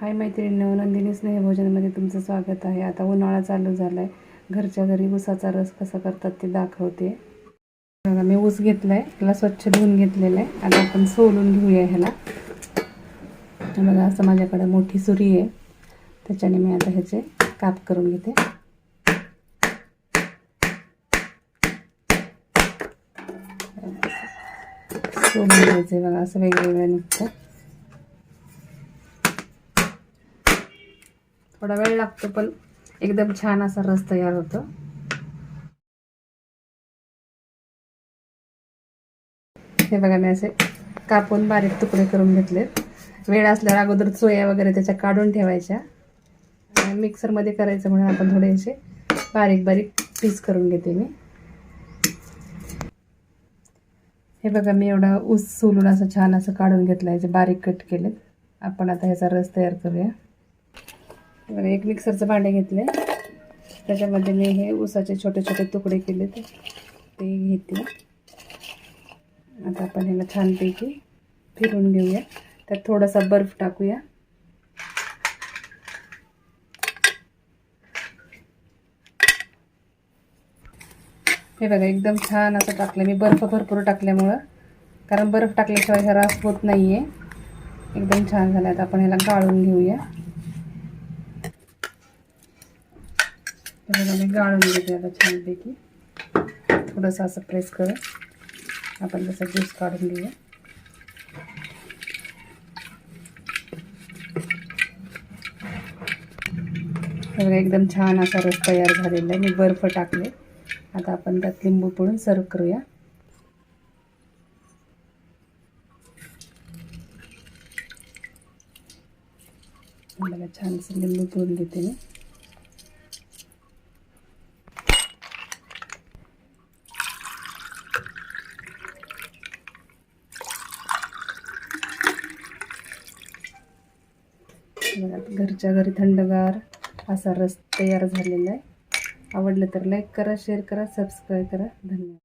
हाय मैत्रिणी नंदिनी स्नेहभोजनमध्ये तुमचं स्वागत आहे. आता उन्हाळा चालू झाला आहे घरच्या घरी ऊसाचा रस कसा करतात ते दाखवते. बघा मी ऊस घेतला आहे त्याला स्वच्छ धुवून घेतलेलं आहे. आता आपण सोलून घेऊया ह्याला. बघा असं माझ्याकडे मोठी सुरी आहे. त्याच्याने मी आता ह्याचे काप करून घेते. सोलून घ्यायचे बघा असं वेगवेगळं निघतं. थोडा वेळ लागतो पण एकदम छान असा रस तयार होतो. हे बघा मी असे कापून बारीक तुकडे करून घेतलेत. वेळ असल्यावर अगोदर चोया वगैरे त्याच्या काढून ठेवायच्या. मिक्सरमध्ये करायचं म्हणून आपण थोडेसे बारीक बारीक पीस करून घेते मी. हे बघा मी एवढा ऊस सोलून असं छान असं काढून घेतलं याचे बारीक कट केलेत. आपण आता ह्याचा रस तयार करूया. बघा एक मिक्सरचं भांडे घेतले. त्याच्यामध्ये मी हे ऊसाचे छोटे छोटे तुकडे केले ते. घेते आता आपण ह्याला छानपैकी फिरून घेऊया. त्यात थोडासा बर्फ टाकूया. हे बघा एकदम छान असं टाकलं मी बर्फ भरपूर टाकल्यामुळं. कारण बर्फ टाकल्याशिवाय ह्या रास होत नाही आहे एकदम छान झाला आता आपण ह्याला गाळून घेऊया. बघा मी गाळून घेते आता छानपैकी. थोडंसं असं प्रेस करत आपण जसं ज्यूस काढून घेऊया. सगळं एकदम छान असा रस तयार झालेला आहे. मी बर्फ टाकले. आता आपण त्यात लिंबू पिळून सर्व करूया. मला छानसं लिंबू पिळून घेते मी. बघा घरच्या घरी थंडगार असा रस तयार झालेला आहे. आवडलं तर लाईक करा शेअर करा सबस्क्राईब करा. धन्यवाद.